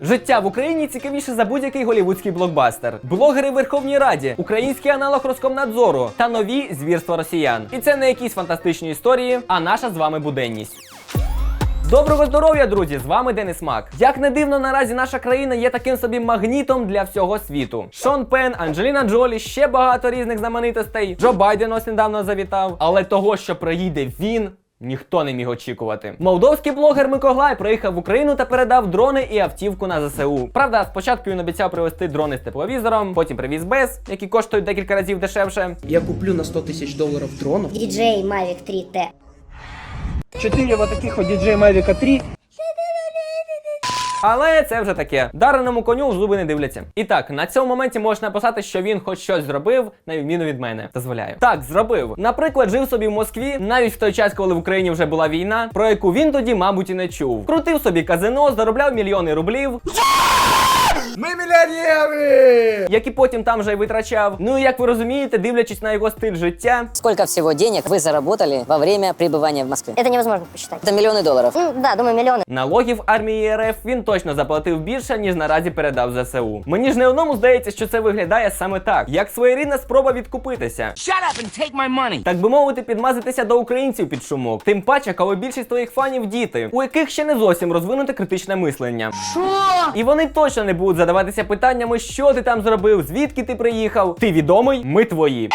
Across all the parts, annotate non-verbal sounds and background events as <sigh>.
Життя в Україні цікавіше за будь-який голівудський блокбастер. Блогери в Верховній Раді, український аналог Роскомнадзору та нові звірства росіян. І це не якісь фантастичні історії, а наша з вами буденність. Доброго здоров'я, друзі! З вами Денис Мак. Як не дивно, наразі наша країна є таким собі магнітом для всього світу. Шон Пен, Анджеліна Джолі, ще багато різних знаменитостей. Джо Байден ось недавно завітав. Але того, що приїде він. Ніхто не міг очікувати. Молдовський блогер Микоглай приїхав в Україну та передав дрони і автівку на ЗСУ. Правда, спочатку він обіцяв привезти дрони з тепловізором, потім привіз без, які коштують декілька разів дешевше. Я куплю на 100 тисяч доларів дронов. DJI Mavic 3T. Чотири вот таких вот DJI Mavic 3. Але це вже таке. Дареному коню в зуби не дивляться. І так, на цьому моменті можна написати, що він хоч щось зробив, на відміну від мене. Дозволяю. Так, зробив. Наприклад, жив собі в Москві, навіть в той час, коли в Україні вже була війна, про яку він тоді, мабуть, і не чув. Крутив собі казино, заробляв мільйони рублів. Мы миллионеры! Які потім там же й витрачав. Ну і як ви розумієте, дивлячись на його стиль життя, Сколько всего денег вы заработали во время пребывания в Москве? Это невозможно посчитать. Это миллионы долларов. Ну, да, думаю, миллионы. налогів армії РФ він точно заплатив більше, ніж наразі передав ЗСУ. Мені ж не одному здається, що це виглядає саме так, як своєрідна спроба відкупитися. Shut up and take my money. Так би мовити, підмазатися до українців під шумок. Тим паче, коли більшість твоїх фанів діти, у яких ще не зовсім розвинуте критичне мислення. Що? І вони точно не будуть задаватися питаннями, що ти там зробив, звідки ти приїхав. Ти відомий, ми твої.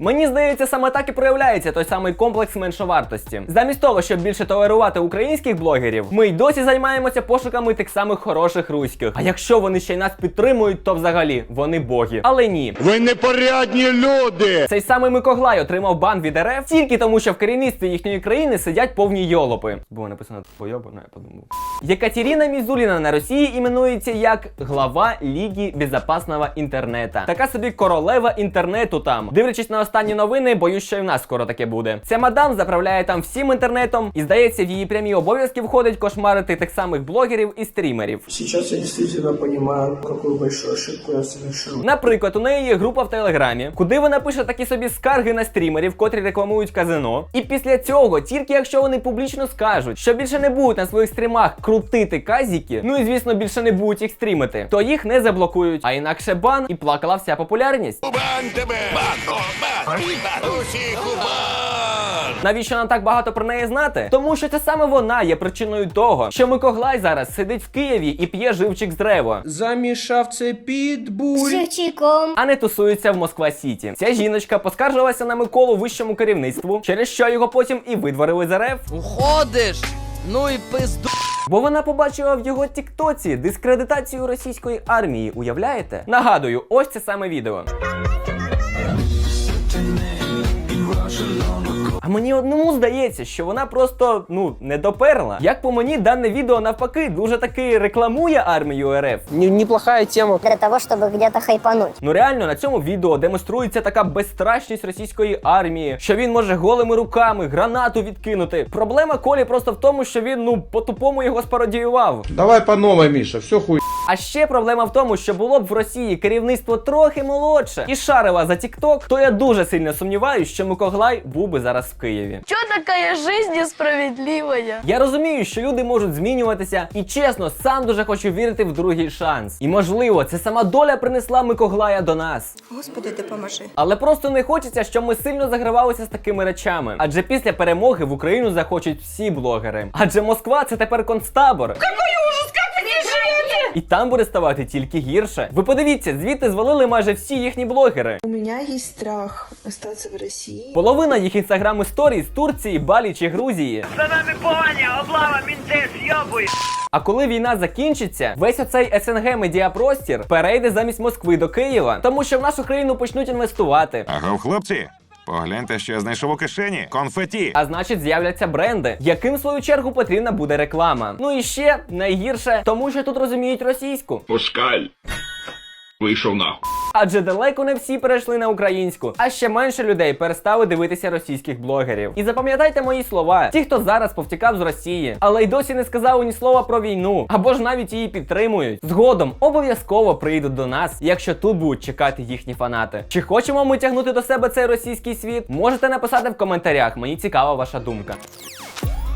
Мені здається, саме так і проявляється той самий комплекс меншовартості. Замість того, щоб більше толерувати українських блогерів, ми й досі займаємося пошуками тих самих хороших руських. А якщо вони ще й нас підтримують, то взагалі вони боги. Але ні. Ви непорядні люди! Цей самий Микоглай отримав бан від РФ тільки тому, що в керівництві їхньої країни сидять повні йолопи. Було написано пойобано, я подумав. Екатерина Мізуліна на Росії іменується як глава Ліги безопасного інтернета. Така собі королева інтернету там. Дивлячись на останні новини, боюсь, що і в нас скоро таке буде. Ця мадам заправляє там всім інтернетом, і здається, в її прямі обов'язки входить кошмарити тих самих блогерів і стрімерів. Сейчас я действительно понимаю, какую большую ошибку я совершил. Наприклад, у неї є група в Телеграмі, куди вона пише такі собі скарги на стрімерів, котрі рекламують казино. І після цього, тільки якщо вони публічно скажуть, що більше не будуть на своїх стрімах крутити казіки, ну і звісно більше не будуть їх стрімити, то їх не заблокують. А інакше бан і плакала вся популярність. Бан тебе! Бан! О, бан! Усіх! Навіщо нам так багато про неї знати? Тому що це саме вона є причиною того, що Микоглай зараз сидить в Києві і п'є живчик з дерева. Замішав це підбуль. Живчиком. а не тусується в Москва Сіті. Ця жіночка поскаржилася на Миколу вищому керівництву, через що його потім і видворили з РФ. Уходиш? Ну і пизду. Бо вона побачила в його тіктоці дискредитацію російської армії. Уявляєте? Нагадую, ось це саме відео. А мені одному здається, що вона просто ну не доперла. Як по мені, дане відео навпаки дуже таки рекламує армію РФ. Не- неплохая тема. Для того, чтобы где-то хайпануть. Ну реально на цьому відео демонструється така безстрашність російської армії, що він може голими руками гранату відкинути. Проблема Колі просто в тому, що він ну по-тупому його спародіював. Давай по новой, Міша, все хуй. А ще проблема в тому, що було б в Росії керівництво трохи молодше і шарила за Тікток, то я дуже сильно сумніваюся, що Микоглай був би зараз в Києві. Чё такая жизнь несправедливая? Я розумію, що люди можуть змінюватися, і чесно, сам дуже хочу вірити в другий шанс. І можливо, це сама доля принесла Микоглая до нас. Господи, допоможи. Але просто не хочеться, щоб ми сильно загравалися з такими речами. Адже після перемоги в Україну захочуть всі блогери. Адже Москва це тепер концтабор. І там буде ставати тільки гірше. Ви подивіться, звідти звалили майже всі їхні блогери. У меня есть страх остаться в России. Половина їх інстаграм історій з Турції, Балі чи Грузії. За нами погоня, облава, мінти, зйобуй. А коли війна закінчиться, весь оцей СНГ медіапростір перейде замість Москви до Києва, тому що в нашу країну почнуть інвестувати. Агав, хлопці, погляньте, що я знайшов у кишені. Конфеті. А значить, з'являться бренди, яким в свою чергу потрібна буде реклама. Ну і ще найгірше, тому що тут розуміють російську. Пускай. Вийшов нахуй. Адже далеко не всі перейшли на українську, а ще менше людей перестали дивитися російських блогерів. І запам'ятайте мої слова: ті, хто зараз повтікав з Росії, але й досі не сказали ні слова про війну, або ж навіть її підтримують. Згодом обов'язково прийдуть до нас, якщо тут будуть чекати їхні фанати. Чи хочемо ми тягнути до себе цей російський світ? Можете написати в коментарях. Мені цікава ваша думка.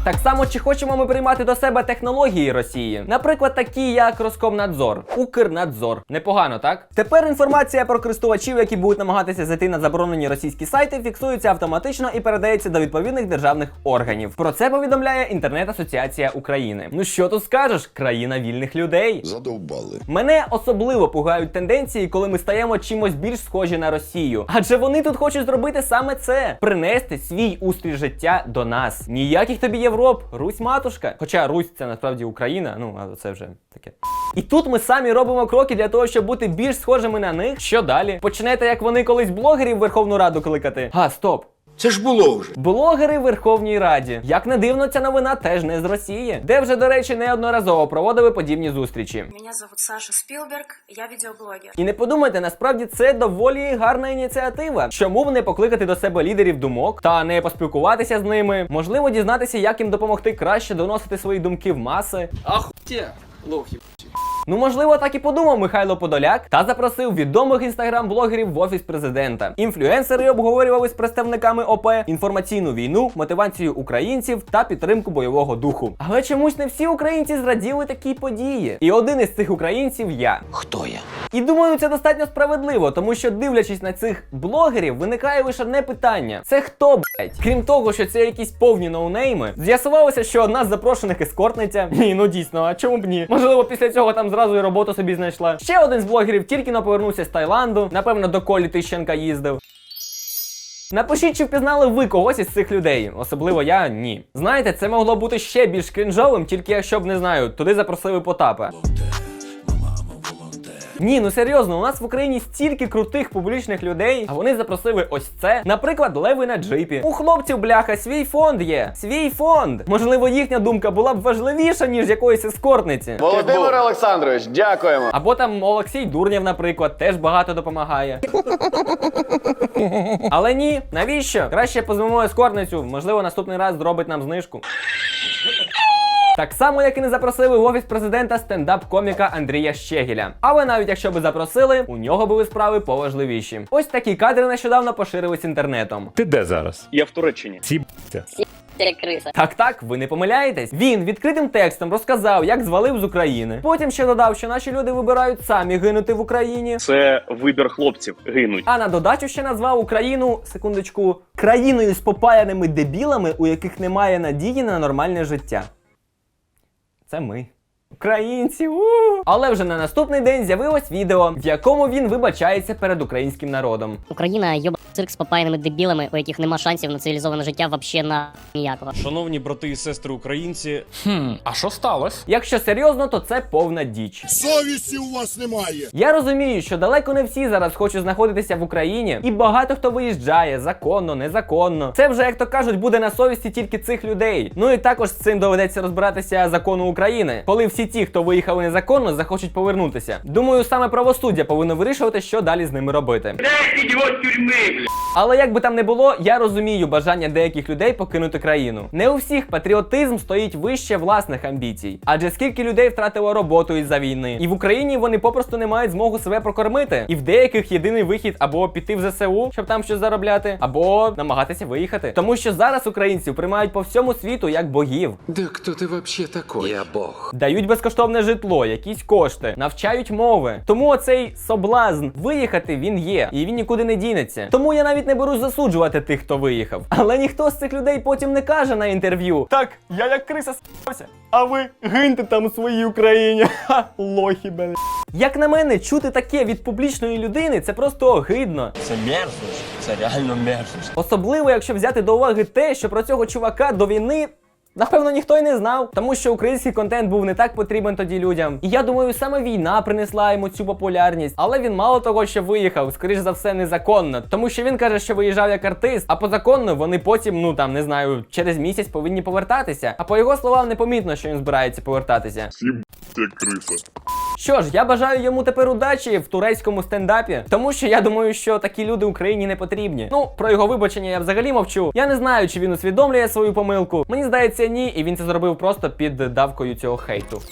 Так само, чи хочемо ми приймати до себе технології Росії, наприклад, такі як Роскомнадзор, Укрнадзор. Непогано, так? Тепер інформація про користувачів, які будуть намагатися зайти на заборонені російські сайти, фіксується автоматично і передається до відповідних державних органів. Про це повідомляє інтернет-асоціація України. Ну що тут скажеш? Країна вільних людей. Задовбали. Мене особливо пугають тенденції, коли ми стаємо чимось більш схожі на Росію. Адже вони тут хочуть зробити саме це: принести свій устрій життя до нас. Ніяких тобі Європ, Русь матушка. Хоча Русь це насправді Україна, ну а це вже таке. І тут ми самі робимо кроки для того, щоб бути більш схожими на них. Що далі? Почнете, як вони колись блогерів в Верховну Раду кликати? А, стоп. Це ж було вже. Блогери в Верховній Раді. Як не дивно, ця новина теж не з Росії, де вже, до речі, неодноразово проводили подібні зустрічі. Меня зовут Саша Спилберг, я видеоблогер. І не подумайте, насправді це доволі гарна ініціатива. Чому б не покликати до себе лідерів думок та не поспілкуватися з ними? Можливо, дізнатися, як їм допомогти краще доносити свої думки в маси. Ахуте, лохи. Ну, можливо, так і подумав Михайло Подоляк та запросив відомих інстаграм-блогерів в офіс президента. Інфлюенсери обговорювали з представниками ОП інформаційну війну, мотивацію українців та підтримку бойового духу. Але чомусь не всі українці зраділи такі події. І один із цих українців я. Хто я? І думаю, це достатньо справедливо, тому що дивлячись на цих блогерів, виникає лише одне питання: це хто, блять? Крім того, що це якісь повні ноунейми, з'ясувалося, що одна з запрошених ескортниця. Ні, ну дійсно, а чому б ні? Можливо, після цього там зразу і роботу собі знайшла. Ще один з блогерів тільки но повернувся з Таїланду, напевно, до Колі Тищенка їздив. Напишіть, чи впізнали ви когось із цих людей, особливо я ні. Знаєте, це могло бути ще більш крінжовим, тільки якщо б не знаю, туди запросили Потапа. Ні, ну серйозно, у нас в Україні стільки крутих публічних людей, а вони запросили ось це. Наприклад, леви на джипі. У хлопців, бляха, свій фонд є. Свій фонд. Можливо, їхня думка була б важливіша, ніж якоїсь ескортниці. Володимир Олександрович, дякуємо. Або там Олексій Дурнєв, наприклад, теж багато допомагає. Але ні, навіщо? Краще позвемо ескортницю, можливо, наступний раз зробить нам знижку. Так само, як і не запросили в офіс президента стендап-коміка Андрія Щегіля. Але навіть якщо би запросили, у нього були справи поважливіші. Ось такі кадри нещодавно поширились інтернетом. Ти де зараз? Я в Туреччині. Ці Криса. Так, так, ви не помиляєтесь. Він відкритим текстом розказав, як звалив з України. Потім ще додав, що наші люди вибирають самі гинути в Україні. Це вибір хлопців гинуть. А на додачу ще назвав Україну, секундочку, країною з попаяними дебілами, у яких немає надії на нормальне життя. Це ми. Українці, у але вже на наступний день з'явилось відео, в якому він вибачається перед українським народом. Україна йоба цирк з попаяними дебілами, у яких нема шансів на цивілізоване життя вообще на ніякого. Шановні брати і сестри українці, а що сталося? Якщо серйозно, то це повна діч. Совісті у вас немає. Я розумію, що далеко не всі зараз хочуть знаходитися в Україні, і багато хто виїжджає законно, незаконно. Це вже, як то кажуть, буде на совісті тільки цих людей. Ну і також з цим доведеться розбиратися закону України, коли всі ті, хто виїхали незаконно, захочуть повернутися. Думаю, саме правосуддя повинно вирішувати, що далі з ними робити. Але як би там не було, я розумію бажання деяких людей покинути країну. Не у всіх патріотизм стоїть вище власних амбіцій. Адже скільки людей втратило роботу із-за війни, і в Україні вони попросту не мають змогу себе прокормити. І в деяких єдиний вихід або піти в ЗСУ, щоб там щось заробляти, або намагатися виїхати. Тому що зараз українців приймають по всьому світу як богів. Да хто ти вообще такой? Я бог. Дають безкоштовне житло, якісь кошти, навчають мови. Тому оцей соблазн виїхати він є, і він нікуди не дінеться. Тому я навіть не берусь засуджувати тих, хто виїхав. Але ніхто з цих людей потім не каже на інтерв'ю: Так, я як криса с***вся, а ви гиньте там у своїй Україні. <laughs> Ха, лохи, бля. Як на мене, чути таке від публічної людини це просто огидно. Це мерзость. Це реально мерзость. Особливо, якщо взяти до уваги те, що про цього чувака до війни. Напевно, ніхто й не знав, тому що український контент був не так потрібен тоді людям. І я думаю, саме війна принесла йому цю популярність. Але він мало того, що виїхав, скоріш за все, незаконно. Тому що він каже, що виїжджав як артист, а по закону вони потім, ну там не знаю, через місяць повинні повертатися. А по його словам, непомітно, що він збирається повертатися. Як криса. Що ж, я бажаю йому тепер удачі в турецькому стендапі, тому що я думаю, що такі люди Україні не потрібні. Ну, про його вибачення я взагалі мовчу. Я не знаю, чи він усвідомлює свою помилку. Мені здається, ні, і він це зробив просто під давкою цього хейту.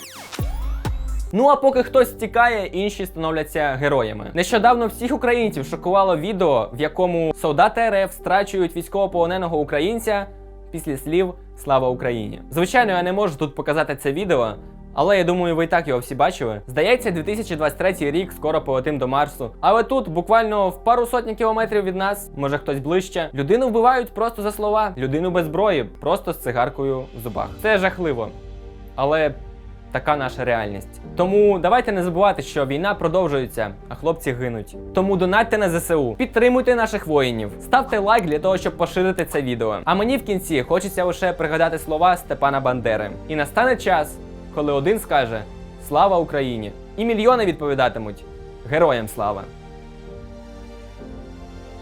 Ну а поки хтось тікає, інші становляться героями. Нещодавно всіх українців шокувало відео, в якому солдати РФ страчують військовополоненого українця після слів Слава Україні. Звичайно, я не можу тут показати це відео. Але я думаю, ви і так його всі бачили. Здається, 2023 рік скоро полетим до Марсу. Але тут, буквально в пару сотні кілометрів від нас, може хтось ближче, людину вбивають просто за слова, людину без зброї, просто з цигаркою в зубах. Це жахливо. Але така наша реальність. Тому давайте не забувати, що війна продовжується, а хлопці гинуть. Тому донатьте на ЗСУ, підтримуйте наших воїнів, ставте лайк для того, щоб поширити це відео. А мені в кінці хочеться лише пригадати слова Степана Бандери. І настане час, коли один скаже Слава Україні! І мільйони відповідатимуть Героям слава!